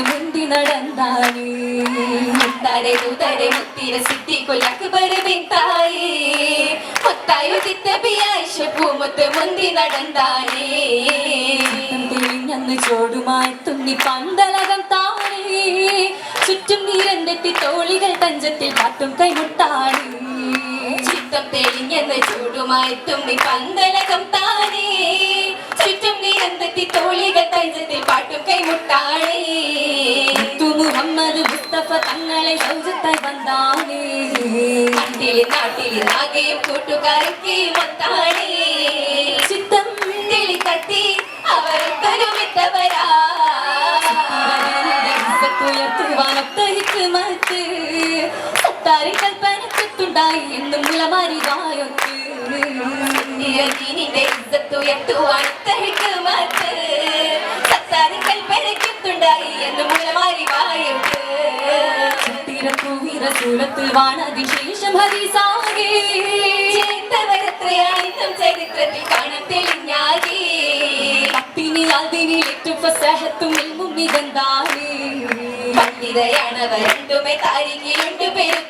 മുന്തി നടന്നാണ് സിദ്ധി കൊല്ലക്ക് ബരവിൻ തായേ മുത്തായുദിത്ത ബിയായിഷ പൂമുത്ത് മുന്തി നടന്നാനേ തെളിഞ്ഞന്ന് ചോടുമായി തുന്നി പന്തലകം താനേ ചുറ്റും നീരന്തെത്തി തോളികൾ തഞ്ചത്തിൽ പാട്ടും കൈമുട്ടാണ്. ചിത്തം തെളിഞ്ഞെന്ന് ചൂടുമായി തുന്നി പന്തലകം താനേ ചുറ്റും നീരന്തെത്തി തോളികൾ തഞ്ചത്തിൽ പാട്ടും കൈമുട്ടാണേ മുഹമ്മദ് മുസ്തഫ തങ്ങളെ സൗജത്തായി വന്നാനേ നാട്ടിലെ നാട്ടിലെ നാഗയും കൂട്ടുകാർക്ക് മൊത്താണേ ചിത്തം തെളി തട്ടി അവർ തരുമിട്ടവരാ ായി എന്നും മുളമാരിതായൊത്ത് നിന്റെ ഇസ്സത്തുയർത്തുവാൻ തഹിക്കുമത്ത് സത്താരി കൽപ്പനയ്ക്കുണ്ടായി എന്നും മുളമാരിവായൊത്ത് ചിത്തിരപ്പൂവിറസൂലത്തിൽ വാണതിശേഷം ഹരിസാകേ ചേത്തവരത്രയായിട്ടും ചരിത്രത്തിൽ കാണാൻ തെളിഞ്ഞാകേ. പത്തിനി അതിനിൽ ഏറ്റവും ഫസഹത്തും ഇൽമും മികന്താനേ പണ്ഡിതയാണവർ രണ്ടുമേ താരിങ്ങിലുണ്ട് പെരുത്താനേ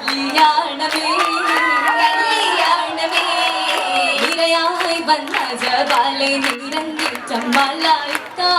கல்யாணமே கல்யாணமே இரையாய் வந்த ஜபாலை நிரந்திட்ட மலாய்த்தா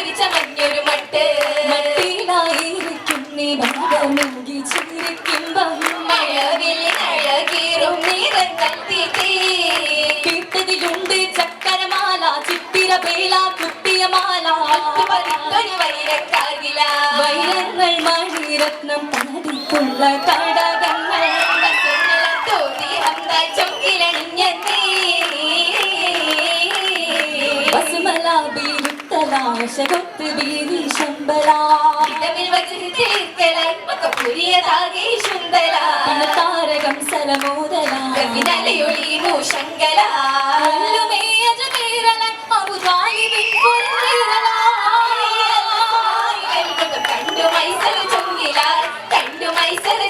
ചിതമടി പൂരിച്ച മഞ്ഞൊരു മട്ട്. മട്ടിലായിരിക്കുന്നേ ഭാഗമുകി ചിരിക്കുമ്പം മഴവിൽ അഴകീറും നിറങ്ങൾ കേട്ടതിലുണ്ട് ചക്കരമാല ചിത്തിര വേല കുത്തിയ മാല. വൈരങ്ങൾ മണിരത്നം പതിക്കുള്ള കടകങ്ങൾ ഇടവിൽ വച്ച് തീർക്കലായി പുരിയതാകെ ശുന്തല താരകം സലമോദല അബുദാലിബിൻ പുരള കണ്ടു മൈസല ചൊങ്കില കണ്ടു മൈസല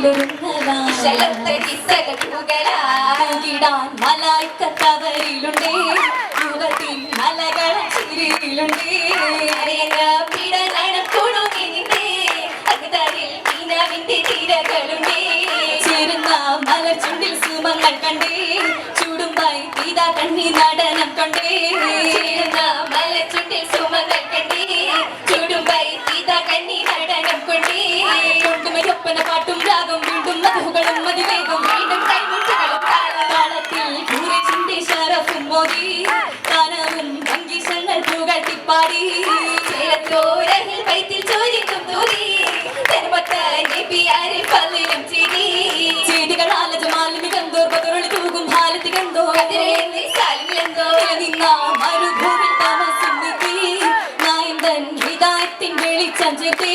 നാളിലൊരുങ്ങലാശലത്ത കിസ്സകൾ പുകലാകിടാൻ മലായിക്കത്തവരിലുണ്ടേ യുവത്തിൻ മലകള ചിരിയിലുണ്ടേ. തീരകളുണ്ടേ. ചേരുന്ന മലർചുണ്ടിൽ സുമങ്ങൾ കണ്ടേ. നടനം കൊണ്ടേ കൊണ്ടുമൊപ്പന പാട്ടും രാഗം വീണ്ടും മധുകളും മതിവേഗം വീണ്ടും കൈമുട്ടുകളും താളത്തിൽ പൂരച്ചിന്റെ ശരഫും മോദി താനവും ഭംഗിശങ്ങൾ പുകഴ്ത്തിപ്പാടി ചേരത്തോരഹിൽ വൈത്തിൽ ചോരിക്കും തൂരി തെരുമത്ത നബിയാരിൽ പല്ലിലും ചിരി ചെയ്തികൾ ആലജമാലിന് കന്തോ പതുരളി തൂകും ഹാലത്തി കന്തോ സാലിലെന്തോ നിന്ന മരുഭൂമിൽ താമസിന്നിത്തി നായന്തൻ ഹിതായത്തിൻ വെളിച്ചം ചേർത്തേ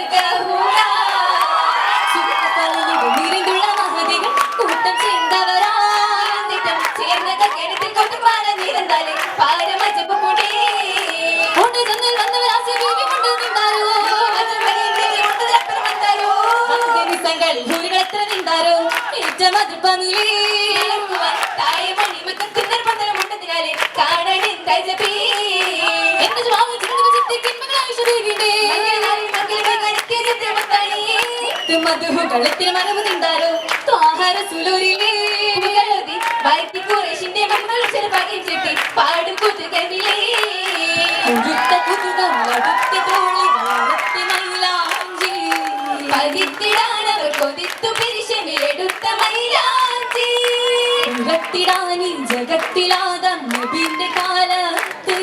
ಸಂಗಾಳಿ ಹೂರಿಗಳ ಹತ್ರ ನಿಂತಾರು ನಿಜ ಮಧು ಬಂಗ್ಲಿ ತಾಯಿ ಮಣಿ ಮತ್ತೆ ತಿನ್ನರ್ ಬಂದರ ಮುಟ್ಟ ದಿನಾಲಿ ಕಾಣ ನಿಂತ ಜಪಿ ಎಂದ ಜವಾಬು ಚಿಂತನ ಚಿತ್ತೆ ಕಿಮ್ಮಗಳ ಆಯುಷಬೇಗಿನೆ మధుహుగళ తిరుమలము తింటారు ఆహార సులురిలే బయటి కూరేసిందే మమ్మల్ని చెరపాకి చెప్పి పాడు కూతు కవిలే కుదుత్త కుదుగా లడుత్తి తోళి കൊതിത്തു പിരിശമിലെടുത്ത മൈലാഞ്ചി. ഉറത്തിടാനി ജഗത്തിലാദം നബിന്റെ കാലത്ത്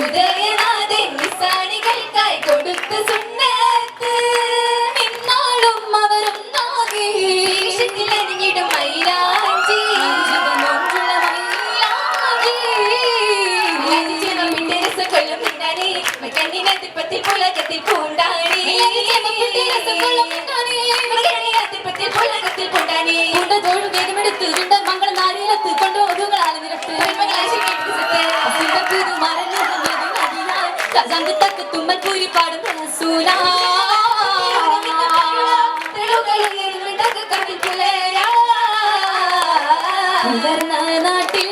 ഉദയനാഥൻ നിസാണികൾക്കായി കൊടുത്ത സുന്നത്ത് ഖജാന്തി തുമ്മൽ പൂരി പാടും റസൂല നാട്ടിൽ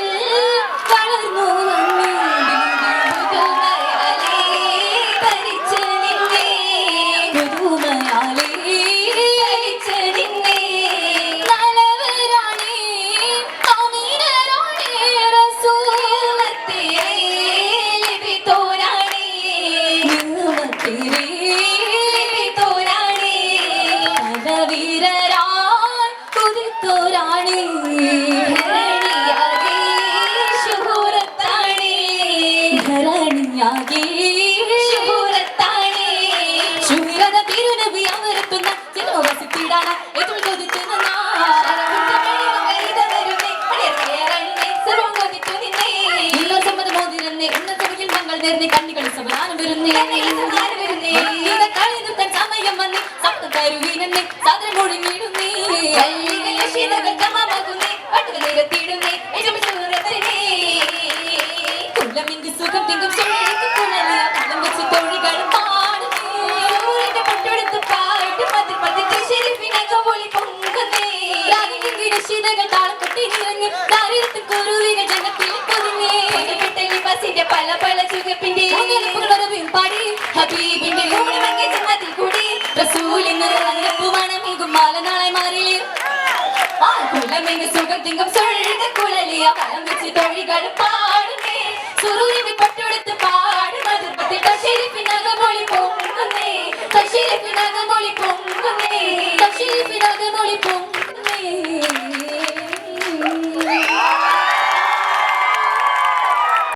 കുരുവികൾ താളക്കൊട്ടി നിറഞ്ഞ് കാര്യത്ത് കുരുവികൾ ജഗത്തിൽ പൊതിഞ്ഞേ ബസിന്റെ പല പല ചുകപ്പിന്റെ പാടി ഹബീബിന്റെ ജന്മത്തിൽ കൂടി റസൂലിന് മണമേകും മാല നാളെ മാറിലേ ആ കുലമെങ്ങ് സുഖം തിങ്കം സൊഴുക കുഴലിയ കലം വെച്ച് തൊഴികൾ പാടുന്നേ സുറൂരിന് പട്ടെടുത്ത് പാടുന്നത് തശീലിപ്പിനകം മൊഴി പൊങ്ങുന്നേ തശീലിപ്പിനകം മൊഴി പൊങ്ങുന്നേ തശീലിപ്പിനകം മൊഴി പൊങ്ങുന്നേ